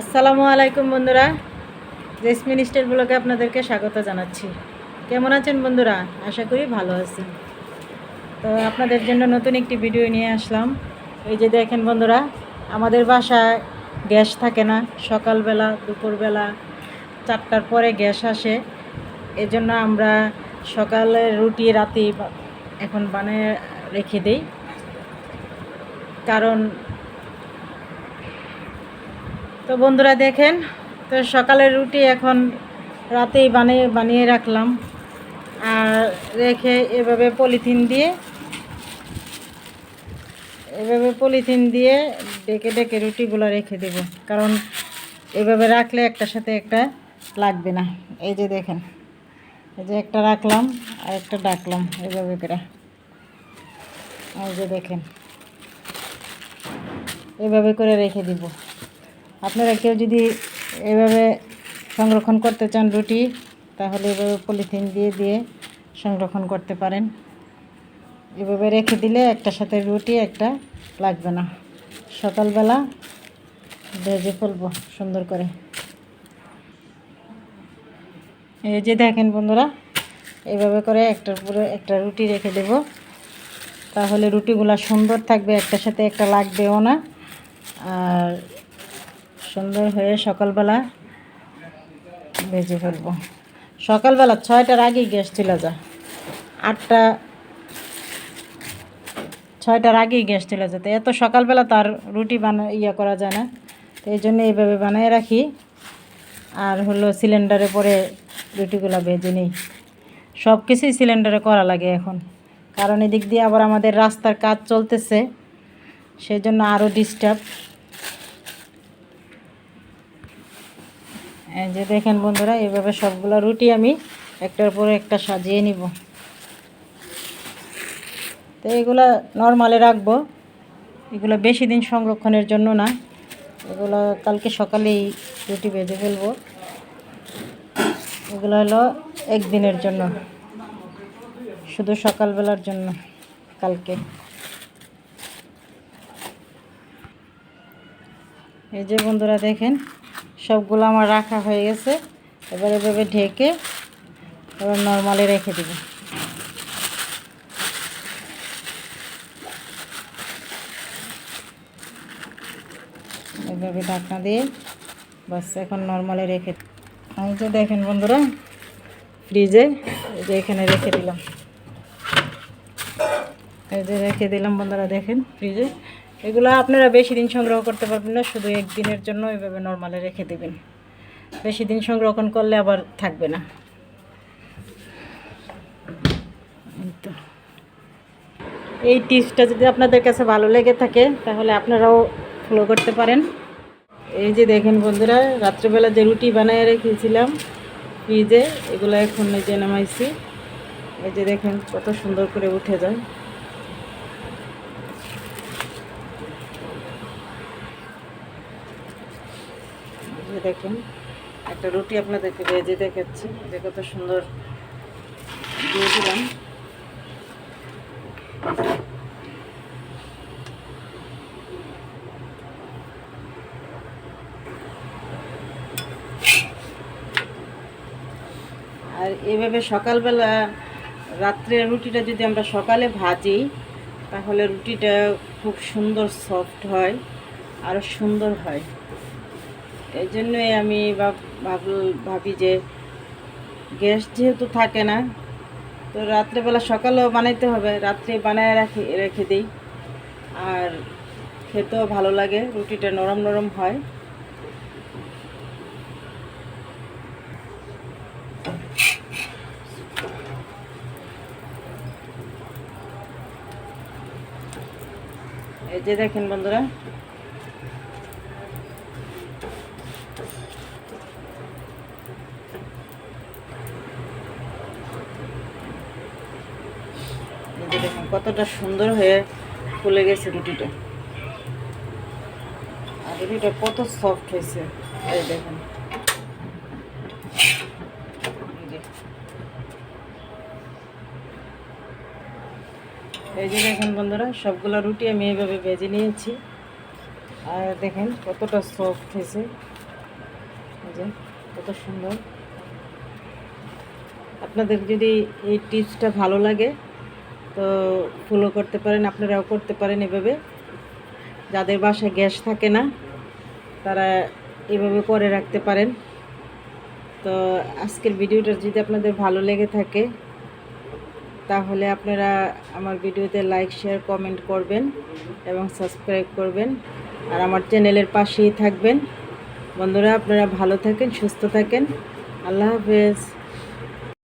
আসসালামু আলাইকুম বন্ধুরা। জেসমিন স্টাইল ব্লগে আপনাদেরকে স্বাগত জানাচ্ছি। কেমন আছেন বন্ধুরা? আশা করি ভালো আছেন। তো আপনাদের জন্য নতুন একটি ভিডিও নিয়ে আসলাম। এই যে দেখেন বন্ধুরা, আমাদের বাসায় গ্যাস থাকে না। সকালবেলা, দুপুরবেলা, চারটার পরে গ্যাস আসে। এজন্য আমরা সকালে রুটি, রাতে এখন বানিয়ে রেখে দিই। কারণ তো বন্ধুরা দেখেন, তো সকালের রুটি এখন রাতেই বানিয়ে বানিয়ে রাখলাম। আর রেখে এভাবে পলিথিন দিয়ে, এভাবে পলিথিন দিয়ে ডেকে ডেকে রুটিগুলো রেখে দেব। কারণ এভাবে রাখলে একটার সাথে একটা লাগবে না। এই যে দেখেন, এই যে একটা রাখলাম আর একটা ডাকলাম এভাবে করে। এই যে দেখেন, এভাবে করে রেখে দিব। আপনারা কেউ যদি এভাবে সংরক্ষণ করতে চান রুটি, তাহলে এভাবে পলিথিন দিয়ে দিয়ে সংরক্ষণ করতে পারেন। এভাবে রেখে দিলে একটার সাথে রুটি, একটা লাগবে না। সকালবেলা ভেজে ফেলব সুন্দর করে। এই যে দেখেন বন্ধুরা এইভাবে করে একটার উপরে একটা রুটি রেখে দেব। তাহলে রুটিগুলো সুন্দর থাকবে, একটার সাথে একটা লাগবেও না। আর সুন্দর হয়ে সকালবেলা ভেজে ফেলব। সকালবেলা ছয়টার আগেই গ্যাস চলে যায়। আটটা, ছয়টার আগেই গ্যাস চলে যেত এত সকালবেলা তার রুটি বানা ইয়ে করা যায় না। তো এই জন্য এইভাবে বানিয়ে রাখি। আর হলো সিলিন্ডারে পরে রুটিগুলো ভেজে নিই। সব কিছুই সিলিন্ডারে করা লাগে এখন। কারণ এদিক দিয়ে আবার আমাদের রাস্তার কাজ চলতেছে। সেই জন্য আরও ডিস্টার্ব যে দেখেন বন্ধুরা, এভাবে সবগুলো রুটি আমি একটার পরে একটা সাজিয়ে নিব। তো এগুলো নর্মালে রাখব। এগুলো বেশি দিন সংরক্ষণের জন্য না। এগুলো কালকে সকালেই রুটি ভেজে ফেলব। এগুলো হলো একদিনের জন্য। শুধু সকালবেলার জন্য কালকে। এই যে বন্ধুরা দেখেন সবগুলো আমার রাখা হয়ে গেছে। এবার এভাবে ঢেকে এবার নর্মালে রেখে দেব। এভাবে ঢাকনা দিয়ে বাস এখন নর্মালে রেখে এই যে দেখেন বন্ধুরা ফ্রিজে এখানে রেখে দিলাম। এই যে রেখে দিলাম বন্ধুরা, দেখেন ফ্রিজে এগুলো আপনারা বেশি দিন সংগ্রহ করতে পারবেন না, শুধু একদিনের জন্য এভাবে নর্মালে রেখে দেবেন। বেশি দিন সংরক্ষণ করলে আবার থাকবে না। এই টিপসটা যদি আপনাদের কাছে ভালো লেগে থাকে, তাহলে আপনারাও ফলো করতে পারেন। এই যে দেখেন বন্ধুরা, রাত্রেবেলা যে রুটি বানিয়ে রেখেছিলাম, ফ্রিজে, এগুলো এখন যে নামাইছি। এই যে দেখেন কত সুন্দর করে উঠে যায় এই যে দেখেন, একটা রুটি আপনাদেরকে ভেজে দেখাচ্ছি, যে কত সুন্দর দিয়েছিলাম আর এভাবে সকালবেলা, রাত্রে রুটিটা যদি আমরা সকালে ভাজি, তাহলে রুটিটা খুব সুন্দর সফট হয় আরও সুন্দর হয়। এই জন্যই আমি ভাব- ভাব- যে গ্যাস যেহেতু থাকে না, তো রাত্রেবেলা সকালেও বানাইতে হবে। রাত্রে বানায় রাখি, রেখে দিই। আর খেতেও ভালো লাগে, রুটিটা নরম নরম হয়। এই যে দেখেন বন্ধুরা দেখুন, কতটা সুন্দর হয়ে ফুলে গেছে রুটিটা। আর রুটিটা কত সফট হয়েছে, এই দেখুন। এই যে। দেখেন বন্ধুরা, সবগুলো রুটি আমি এইভাবে ভেজে নিয়েছি। আর দেখেন কতটা সফট হয়েছে। কত সুন্দর। আপনাদের যদি এই টিপসটা ভালো লাগে তো ফলো করতে পারেন, আপনারাও করতে পারেন এভাবে। যাদের বাসায় গ্যাস থাকে না, তারা এভাবে করে রাখতে পারেন। তো আজকের ভিডিওটা যদি আপনাদের ভালো লেগে থাকে, তাহলে আপনারা আমার ভিডিওতে লাইক শেয়ার কমেন্ট করবেন এবং সাবস্ক্রাইব করবেন। আর আমার চ্যানেলের পাশেই থাকবেন। বন্ধুরা, আপনারা ভালো থাকেন, সুস্থ থাকেন। আল্লাহ হাফেজ।